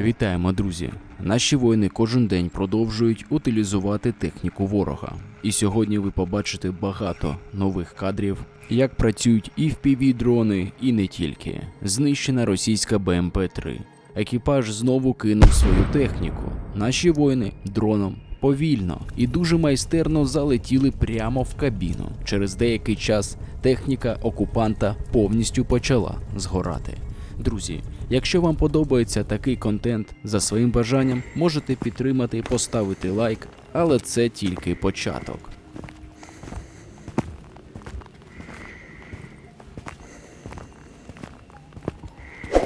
Вітаємо, друзі! Наші воїни кожен день продовжують утилізувати техніку ворога. І сьогодні ви побачите багато нових кадрів, як працюють і впіві дрони, і не тільки. Знищена російська БМП-3. Екіпаж знову кинув свою техніку. Наші воїни дроном повільно і дуже майстерно залетіли прямо в кабіну. Через деякий час техніка окупанта повністю почала згорати. Друзі, якщо вам подобається такий контент за своїм бажанням, можете підтримати і поставити лайк, але це тільки початок.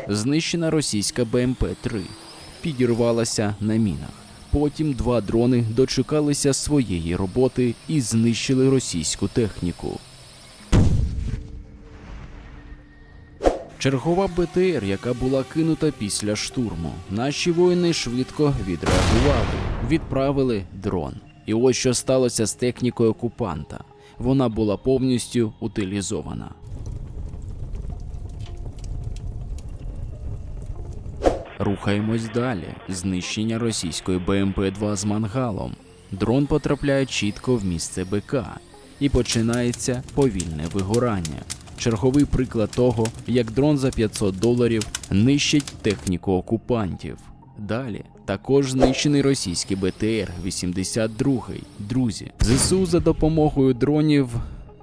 Знищена російська БМП-3 підірвалася на мінах. Потім два дрони дочекалися своєї роботи і знищили російську техніку. Чергова БТР, яка була кинута після штурму. Наші воїни швидко відреагували, відправили дрон. І ось що сталося з технікою окупанта. Вона була повністю утилізована. Рухаємось далі. Знищення російської БМП-2 з мангалом. Дрон потрапляє чітко в місце БК і починається повільне вигорання. Черговий приклад того, як дрон за 500 доларів нищить техніку окупантів. Далі також знищений російський БТР 82 Друзі, ЗСУ за допомогою дронів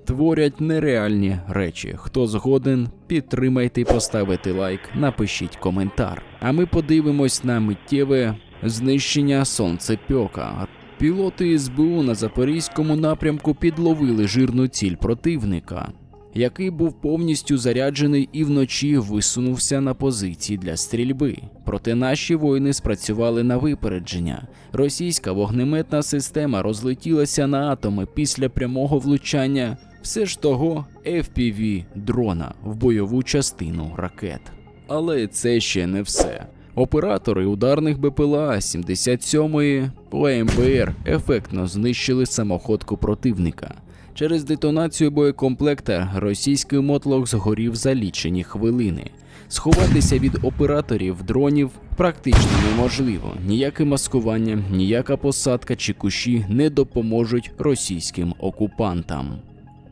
творять нереальні речі. Хто згоден, підтримайте і поставити лайк, напишіть коментар. А ми подивимось на миттєве знищення сонцепьока. Пілоти СБУ на запорізькому напрямку підловили жирну ціль противника який був повністю заряджений і вночі висунувся на позиції для стрільби. Проте наші воїни спрацювали на випередження. Російська вогнеметна система розлетілася на атоми після прямого влучання все ж того FPV дрона в бойову частину ракет. Але це ще не все. Оператори ударних БПЛА 77-ї ОМБР ефектно знищили самоходку противника. Через детонацію боєкомплекта російський мотлох згорів за лічені хвилини. Сховатися від операторів дронів практично неможливо. Ніяке маскування, ніяка посадка чи кущі не допоможуть російським окупантам.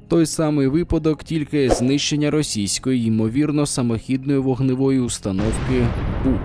Той самий випадок, тільки знищення російської, ймовірно, самохідної вогневої установки БУК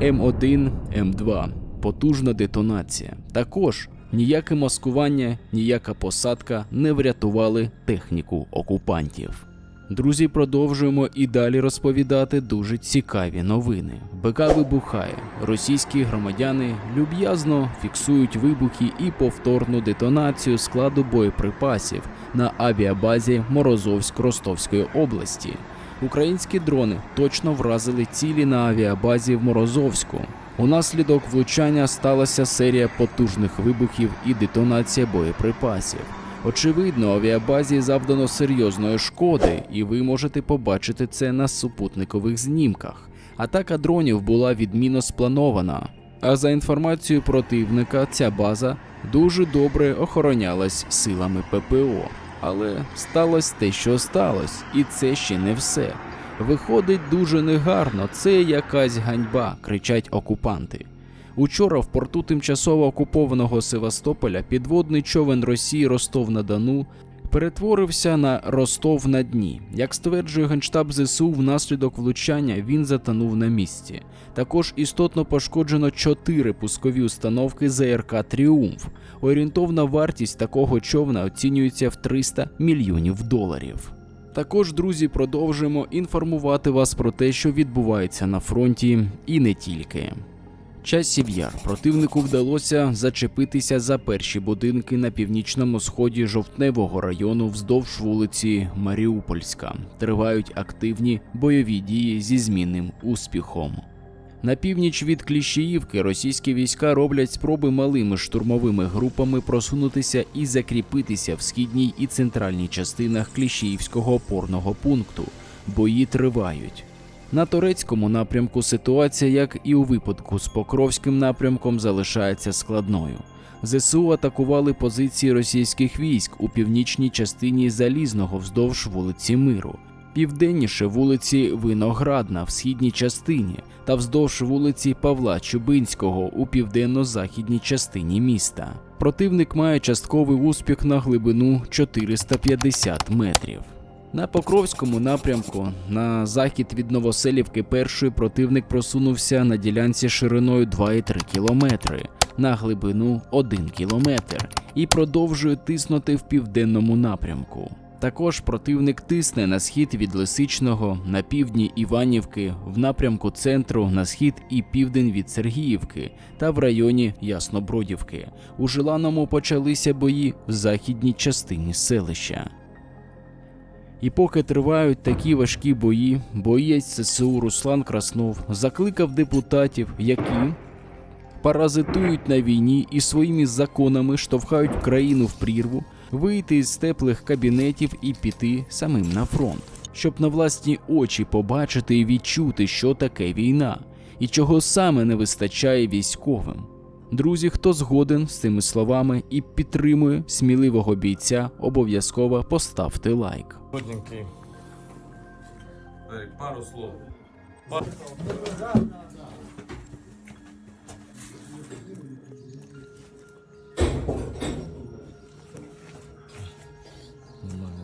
М1 М2. Потужна детонація. Також Ніяке маскування, ніяка посадка не врятували техніку окупантів. Друзі, продовжуємо і далі розповідати дуже цікаві новини. БК вибухає. Російські громадяни люб'язно фіксують вибухи і повторну детонацію складу боєприпасів на авіабазі Морозовськ-Ростовської області. Українські дрони точно вразили цілі на авіабазі в Морозовську. Унаслідок влучання сталася серія потужних вибухів і детонація боєприпасів. Очевидно, авіабазі завдано серйозної шкоди, і ви можете побачити це на супутникових знімках. Атака дронів була відмінно спланована. А за інформацією противника, ця база дуже добре охоронялась силами ППО. Але сталося те, що сталося, і це ще не все. Виходить дуже негарно, це якась ганьба, кричать окупанти. Учора в порту тимчасово окупованого Севастополя підводний човен Росії Ростов на Дону перетворився на Ростов на дні. Як стверджує генштаб ЗСУ, внаслідок влучання він затонув на місці. Також істотно пошкоджено чотири пускові установки ЗРК Тріумф. Орієнтовна вартість такого човна оцінюється в 300 мільйонів доларів. Також, друзі, продовжуємо інформувати вас про те, що відбувається на фронті, і не тільки. Часів яр противнику вдалося зачепитися за перші будинки на північному сході жовтневого району вздовж вулиці Маріупольська. Тривають активні бойові дії зі змінним успіхом. На північ від Кліщіївки російські війська роблять спроби малими штурмовими групами просунутися і закріпитися в східній і центральній частинах Кліщіївського опорного пункту. Бої тривають. На турецькому напрямку ситуація, як і у випадку з Покровським напрямком, залишається складною. ЗСУ атакували позиції російських військ у північній частині залізного вздовж вулиці Миру. Південніше вулиці Виноградна в східній частині та вздовж вулиці Павла Чубинського у південно-західній частині міста. Противник має частковий успіх на глибину 450 метрів. На Покровському напрямку на захід від Новоселівки першої противник просунувся на ділянці шириною 2,3 кілометри на глибину 1 кілометр і продовжує тиснути в південному напрямку. Також противник тисне на схід від Лисичного, на півдні Іванівки, в напрямку центру на схід і південь від Сергіївки та в районі Яснобродівки. У Жиланому почалися бої в західній частині селища. І поки тривають такі важкі бої, боєць ССУ Руслан Краснов закликав депутатів, які паразитують на війні і своїми законами штовхають країну в прірву, вийти із теплих кабінетів і піти самим на фронт, щоб на власні очі побачити і відчути, що таке війна, і чого саме не вистачає військовим. Друзі, хто згоден з цими словами і підтримує сміливого бійця, обов'язково поставте лайк. Пару слов.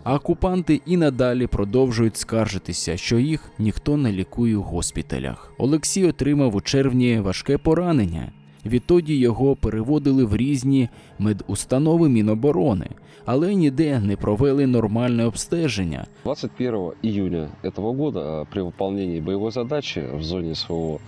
А окупанти і надалі продовжують скаржитися, що їх ніхто не лікує у госпіталях. Олексій отримав у червні важке поранення. Відтоді його переводили в різні медустанови Міноборони, але ніде не провели нормальне обстеження. 21 июня этого года э, при выполнении боевой задачи в зоне СВО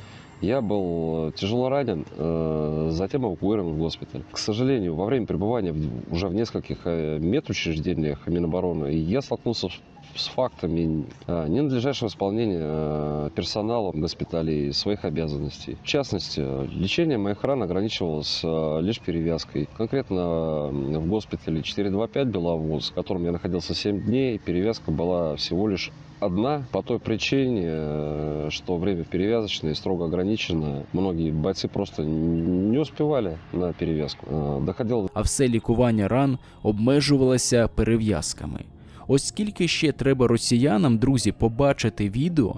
я был э, тяжело ранен, э, затем эвакуирован в госпиталь. К сожалению, во время пребывания в- уже в нескольких э, медучреждениях Минобороны я столкнулся с- фактами ненадлежащего исполнения э, персоналом госпиталей своих обязанностей. В частности, лечение моих ран ограничивалось э, лишь перевязкой. Конкретно в госпитале 425 Беловоз, в котором я находился 7 дней, перевязка была всего лишь одна по той причине, э, что время перевязочное строго ограничено. Многие бойцы просто не успевали на перевязку. Доходило а все лікування ран обмежувалося перев'язками. Ось скільки ще треба росіянам, друзі, побачити відео,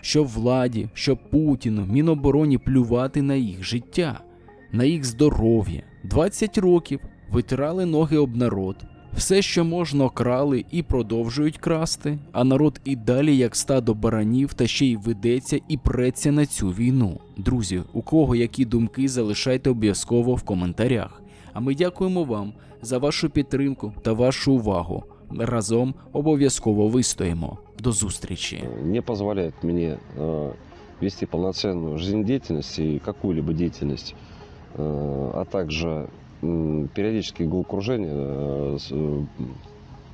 що владі, що Путіну, Мінобороні плювати на їх життя, на їх здоров'я. 20 років витирали ноги об народ. Все, що можна, крали і продовжують красти, а народ і далі, як стадо баранів, та ще й ведеться і преться на цю війну. Друзі, у кого які думки, залишайте обов'язково в коментарях. А ми дякуємо вам за вашу підтримку та вашу увагу. Разом обов'язково вистоїмо. До зустрічі! не позволяет мне э, вести полноценную жизнедеятельность и какую-либо деятельность, э, а также м, периодические головокружения. э, с- э,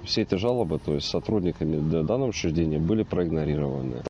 все эти жалобы, то есть сотрудниками д- данного учреждения, были проигнорированы.